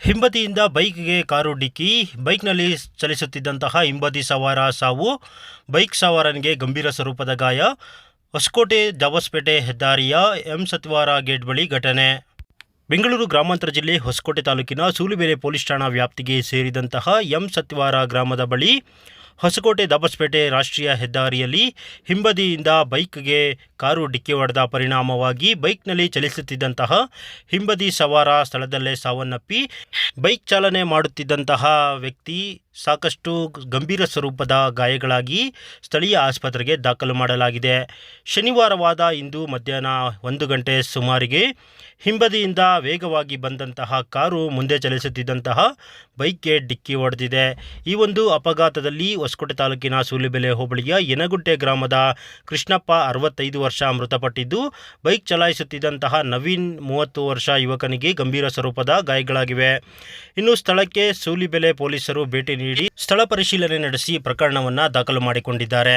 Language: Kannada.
ಹಿಂಬದಿಯಿಂದ ಬೈಕ್ಗೆ ಕಾರು ಡಿಕ್ಕಿ, ಬೈಕ್ನಲ್ಲಿ ಚಲಿಸುತ್ತಿದ್ದಂತಹ ಹಿಂಬದಿ ಸವಾರ ಸಾವು, ಬೈಕ್ ಸವಾರನಿಗೆ ಗಂಭೀರ ಸ್ವರೂಪದ ಗಾಯ, ಹೊಸಕೋಟೆ ದಾಬಸ್ಪೇಟೆ ಹೆದ್ದಾರಿಯ ಎಂ ಸತ್ವಾರ ಗೇಟ್ ಬಳಿ ಘಟನೆ. ಬೆಂಗಳೂರು ಗ್ರಾಮಾಂತರ ಜಿಲ್ಲೆ ಹೊಸಕೋಟೆ ತಾಲೂಕಿನ ಸೂಲುಬೆಲೆ ಪೊಲೀಸ್ ಠಾಣಾ ವ್ಯಾಪ್ತಿಗೆ ಸೇರಿದಂತಹ ಎಂ ಸತ್ವಾರ ಗ್ರಾಮದ ಬಳಿ ಹೊಸಕೋಟೆ ದಾಬಸ್ಪೇಟೆ ರಾಷ್ಟ್ರೀಯ ಹೆದ್ದಾರಿಯಲ್ಲಿ ಹಿಂಬದಿಯಿಂದ ಬೈಕ್ಗೆ ಕಾರು ಡಿಕ್ಕಿ ಹೊಡೆದ ಪರಿಣಾಮವಾಗಿ ಬೈಕ್ನಲ್ಲಿ ಚಲಿಸುತ್ತಿದ್ದಂತಹ ಹಿಂಬದಿ ಸವಾರ ಸ್ಥಳದಲ್ಲೇ ಸಾವನ್ನಪ್ಪಿ ಬೈಕ್ ಚಾಲನೆ ಮಾಡುತ್ತಿದ್ದಂತಹ ವ್ಯಕ್ತಿ ಸಾಕಷ್ಟು ಗಂಭೀರ ಸ್ವರೂಪದ ಗಾಯಗಳಾಗಿ ಸ್ಥಳೀಯ ಆಸ್ಪತ್ರೆಗೆ ದಾಖಲು ಮಾಡಲಾಗಿದೆ. ಶನಿವಾರವಾದ ಇಂದು ಮಧ್ಯಾಹ್ನ ಒಂದು ಗಂಟೆ ಸುಮಾರಿಗೆ ಹಿಂಬದಿಯಿಂದ ವೇಗವಾಗಿ ಬಂದಂತಹ ಕಾರು ಮುಂದೆ ಚಲಿಸುತ್ತಿದ್ದಂತಹ ಬೈಕ್ಗೆ ಡಿಕ್ಕಿ ಹೊಡೆದಿದೆ. ಈ ಒಂದು ಅಪಘಾತದಲ್ಲಿ ಹೊಸಕೋಟೆ ತಾಲೂಕಿನ ಸೂಲಿಬೆಲೆ ಹೋಬಳಿಯ ಯನಗುಂಟೆ ಗ್ರಾಮದ ಕೃಷ್ಣಪ್ಪ ಅರವತ್ತೈದು ವರ್ಷ ಮೃತಪಟ್ಟಿದ್ದು, ಬೈಕ್ ಚಲಾಯಿಸುತ್ತಿದ್ದಂತಹ ನವೀನ್ ಮೂವತ್ತು ವರ್ಷ ಯುವಕನಿಗೆ ಗಂಭೀರ ಸ್ವರೂಪದ ಗಾಯಗಳಾಗಿವೆ. ಇನ್ನು ಸ್ಥಳಕ್ಕೆ ಸೂಲಿಬೆಲೆ ಪೊಲೀಸರು ಭೇಟಿ ನೀಡಿ ಸ್ಥಳ ಪರಿಶೀಲನೆ ನಡೆಸಿ ಪ್ರಕರಣವನ್ನು ದಾಖಲು ಮಾಡಿಕೊಂಡಿದ್ದಾರೆ.